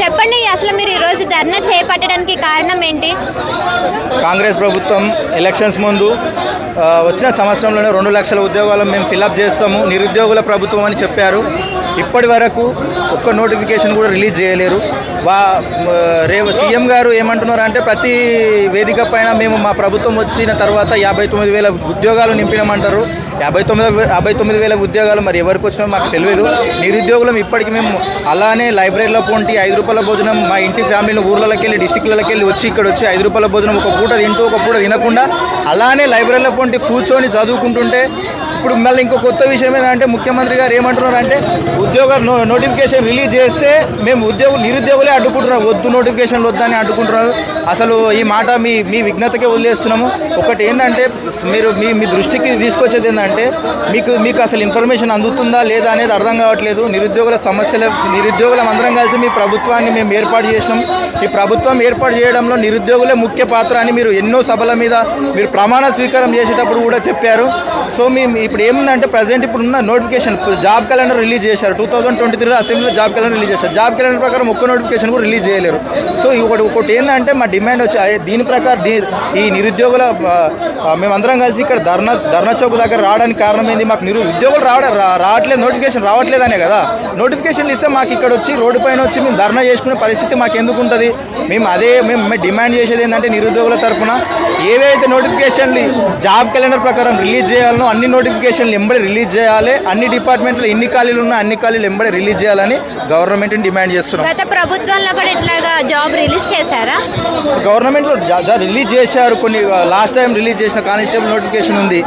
చెప్పండి అసలు మీరు ఈరోజు ధర్నా చేపట్టడానికి కారణం ఏంటి? కాంగ్రెస్ ప్రభుత్వం ఎలక్షన్స్ ముందు వచ్చిన సంవత్సరంలోనే రెండు లక్షల ఉద్యోగాలు మేము ఫిలప్ చేస్తాము. నిరుద్యోగుల ప్రభుత్వం అని చెప్పారు. ఇప్పటి వరకు ఒక్క నోటిఫికేషన్ కూడా రిలీజ్ చేయలేరు. వా రేవ సీఎం గారు ఏమంటున్నారు అంటే ప్రతి వేదిక పైన మేము మా ప్రభుత్వం వచ్చిన తర్వాత యాభై తొమ్మిది వేల ఉద్యోగాలు నింపినామంటారు. యాభై తొమ్మిది యాభై తొమ్మిది వేల ఉద్యోగాలు మరి ఎవరికి వచ్చినా మాకు తెలియదు. నిరుద్యోగులం ఇప్పటికి మేము అలానే లైబ్రరీలో పోంటి ఐదు రూపాయల భోజనం మా ఇంటి ఫ్యామిలీని ఊర్లలోకి వెళ్ళి డిస్టిక్లకి వెళ్ళి వచ్చి ఇక్కడ వచ్చి ఐదు రూపాయల భోజనం ఒక పూట తింటూ ఒక పూట తినకుండా అలానే లైబ్రరీలో పోంటి కూర్చొని చదువుకుంటుంటే ఇప్పుడు మళ్ళీ ఇంకో కొత్త విషయం ఏంటంటే ముఖ్యమంత్రి గారు ఏమంటున్నారు అంటే ఉద్యోగ నో నోటిఫికేషన్ రిలీజ్ చేస్తే మేము ఉద్యోగులు నిరుద్యోగులే అడ్డుకుంటున్నారు. వద్దు నోటిఫికేషన్లు వద్దని అడ్డుకుంటున్నారు. అసలు ఈ మాట మీ మీ విజ్ఞతకే వదిలేస్తున్నాము. ఒకటి ఏంటంటే మీరు మీ మీ దృష్టికి తీసుకొచ్చేది ఏంటంటే మీకు మీకు అసలు ఇన్ఫర్మేషన్ అందుతుందా లేదా అనేది అర్థం కావట్లేదు. నిరుద్యోగుల సమస్యల నిరుద్యోగులం అందరం కలిసి మీ ప్రభుత్వాన్ని మేము ఏర్పాటు చేసినాం. ఈ ప్రభుత్వం ఏర్పాటు చేయడంలో నిరుద్యోగులే ముఖ్య పాత్ర అని మీరు ఎన్నో సభల మీద మీరు ప్రమాణ స్వీకారం చేసేటప్పుడు కూడా చెప్పారు. సో మీ ఇప్పుడు ఏముందంటే ప్రజెంట్ ఇప్పుడు ఉన్న నోటిఫికేషన్ జాబ్ క్యాలెండర్ రిలీజ్ చేశారు. టూ థౌసండ్ ట్వంటీ త్రీలో అసెంబ్లీలో జాబ్ క్యాలెండర్ రిలీజ్ చేశారు. జాబ్ క్యాలెండర్ ప్రకారం ఒక్క నోటిఫికేషన్ కూడా రిలీజ్ చేయలేరు. సో ఒకటి ఒకటి ఏంటంటే మా డిమాండ్ వచ్చి అదే దీని ప్రకారం దీ- ఈ నిరుద్యోగుల మేమందరం కలిసి ఇక్కడ ధర్నా ధర్నా చౌక్ దగ్గర రావడానికి కారణం ఏంది? మాకు నిరు ఉద్యోగులు రావడం రావట్లేదు నోటిఫికేషన్ రావట్లేదనే కదా. నోటిఫికేషన్ ఇస్తే మాకు ఇక్కడ వచ్చి రోడ్డు పైన వచ్చి మేము ధర్నా చేసుకునే పరిస్థితి మాకు ఎందుకు ఉంటుంది? మేము అదే మేము డిమాండ్ చేసేది ఏంటంటే నిరుద్యోగుల తరఫున ఏవైతే నోటిఫికేషన్లు జాబ్ క్యాలెండర్ ప్రకారం రిలీజ్ చేయాలనో అన్ని నోటిఫికేషన్లు ఎంబడి రిలీజ్ చేయాలి. అన్ని డిపార్ట్మెంట్లో ఎన్ని ఖాళీలు ఉన్నా అన్ని ఖాళీలు ఎంబడి రిలీజ్ చేయాలని గవర్నమెంట్ని డిమాండ్ చేస్తున్నాం. గత ప్రభుత్వంలో కూడా ఇట్లాగా జాబ్ రిలీజ్ చేశారా? గవర్నమెంట్లో రిలీజ్ చేశారు కొన్ని లాస్ట్ టైం రిలీజ్ చేసిన కానిస్టేబుల్ నోటిఫికేషన్ ఉంది.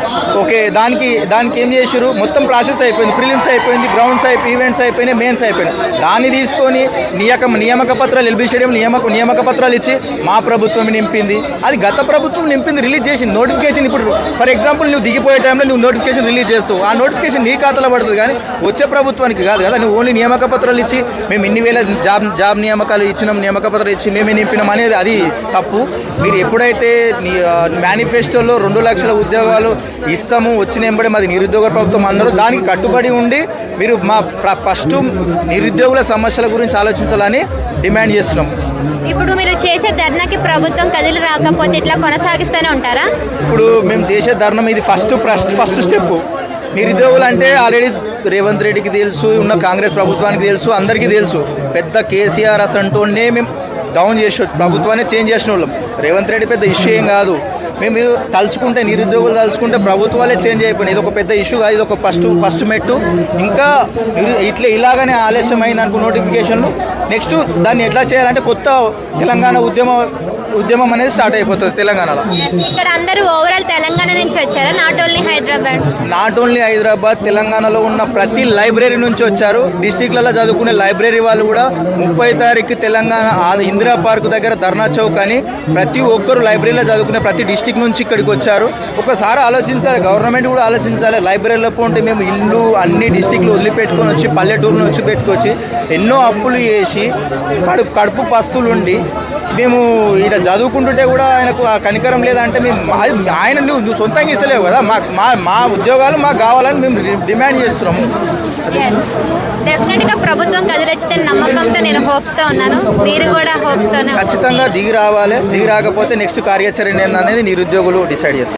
ఓకే దానికి దానికి ఏం చేశారు మొత్తం ప్రాసెస్ అయిపోయింది. ప్రిలిమ్స్ అయిపోయింది గ్రౌండ్స్ అయిపోయి ఈవెంట్స్ అయిపోయినాయి మెయిన్స్ అయిపోయినాయి. దాన్ని తీసుకొని నియక నియామక పత్రాలు ఎల్బీ స్టేడియం నియామక నియామక పత్రాలు ఇచ్చి మా ప్రభుత్వం నింపింది. అది గత ప్రభుత్వం నింపింది రిలీజ్ చేసింది. నోటిఫికేషన్ ఇప్పుడు ఫర్ ఎగ్జాంపుల్ నువ్వు దిగిపోయే టైంలో నువ్వు నోటిఫికేషన్ రిలీజ్ చేస్తావు. ఆ నోటిఫికేషన్ నీ ఖాతాలో పడుతుంది కానీ వచ్చే ప్రభుత్వానికి కాదు కదా. నువ్వు ఓన్లీ నియామక పత్రాలు ఇచ్చి మేము ఇన్ని వేల జాబ్ జాబ్ నియామకాలు ఇచ్చినాం నియామక పత్రాలు ఇచ్చి మేమే నింపినాం అనేది అది తప్పు. మీరు ఎప్పుడైతే మేనిఫెస్టోలో రెండు లక్షల ఉద్యోగాలు ఇస్తాము. వచ్చిన వెంబడి మాది నిరుద్యోగ ప్రభుత్వం అన్నారు దానికి కట్టుబడి ఉండి మీరు మా ఫస్ట్ నిరుద్యోగుల సమస్యల గురించి ఆలోచించాలని డిమాండ్ చేస్తున్నాం. ఇప్పుడు మీరు చేసే ధర్నాకి ప్రభుత్వం కదిలి రాకపోతే ఇట్లా కొనసాగిస్తూనే ఉంటారా? ఇప్పుడు మేము చేసే ధర్నం ఇది ఫస్ట్ ఫస్ట్ ఫస్ట్ స్టెప్. నిరుద్యోగులు అంటే ఆల్రెడీ రేవంత్ రెడ్డికి తెలుసు ఉన్న కాంగ్రెస్ ప్రభుత్వానికి తెలుసు అందరికీ తెలుసు. పెద్ద కేసీఆర్ అసంటోనే మేము డౌన్ చేసి ప్రభుత్వాన్ని చేంజ్ చేసిన వాళ్ళం. రేవంత్ రెడ్డి పెద్ద ఇష్యూ ఏం కాదు. మేము తలుచుకుంటే నిరుద్యోగులు తలుచుకుంటే ప్రభుత్వాలే చేంజ్ అయిపోయినాయి. ఇది ఒక పెద్ద ఇష్యూ కాదు ఇది ఒక ఫస్ట్ ఫస్ట్ మెట్టు. ఇంకా ఇట్లా ఇలాగనే ఆలస్యం అయింది అనుకో నోటిఫికేషన్లు. నెక్స్ట్ దాన్ని ఎట్లా చేయాలంటే కొత్త తెలంగాణ ఉద్యమ ఉద్యమం అనేది స్టార్ట్ అయిపోతుంది తెలంగాణలో. ఇక్కడ అందరూ ఓవరాల్ తెలంగాణ నుంచి వచ్చారా? Not only Hyderabad not only Hyderabad తెలంగాణలో ఉన్న ప్రతి లైబ్రరీ నుంచి వచ్చారు. డిస్టిక్లలో చదువుకునే లైబ్రరీ వాళ్ళు కూడా ముప్పై తారీఖు తెలంగాణ ఇందిరా పార్క్ దగ్గర ధర్నా చౌక్ అని ప్రతి ఒక్కరు లైబ్రరీలో చదువుకునే ప్రతి డిస్టిక్ నుంచి ఇక్కడికి వచ్చారు. ఒకసారి ఆలోచించాలి గవర్నమెంట్ కూడా ఆలోచించాలి. లైబ్రరీలో పోంటే మేము ఇల్లు అన్ని డిస్టిక్లు వదిలిపెట్టుకొని వచ్చి పల్లెటూరును వచ్చి పెట్టుకొచ్చి ఎన్నో అప్పులు చేసి కడుపు కడుపు పస్తులు ఉండి మేము ఇక్కడ చదువుకుంటుంటే కూడా ఆయనకు ఆ కనికరం లేదంటే మేము ఆయన నువ్వు నువ్వు సొంతంగా ఇస్తలేవు కదా. మా మా మా ఉద్యోగాలు మాకు కావాలని మేము డిమాండ్ చేస్తున్నాము. డెఫినెట్గా ప్రభుత్వం కదిలొచ్చితే నమ్మకంతో నేను హోప్స్తో ఉన్నాను. మీరు కూడా హోప్స్తోనే ఖచ్చితంగా దిగి రావాలి. దిగి రాకపోతే నెక్స్ట్ కార్యాచరణ ఏందనేది నిరుద్యోగులు డిసైడ్ చేస్తారు.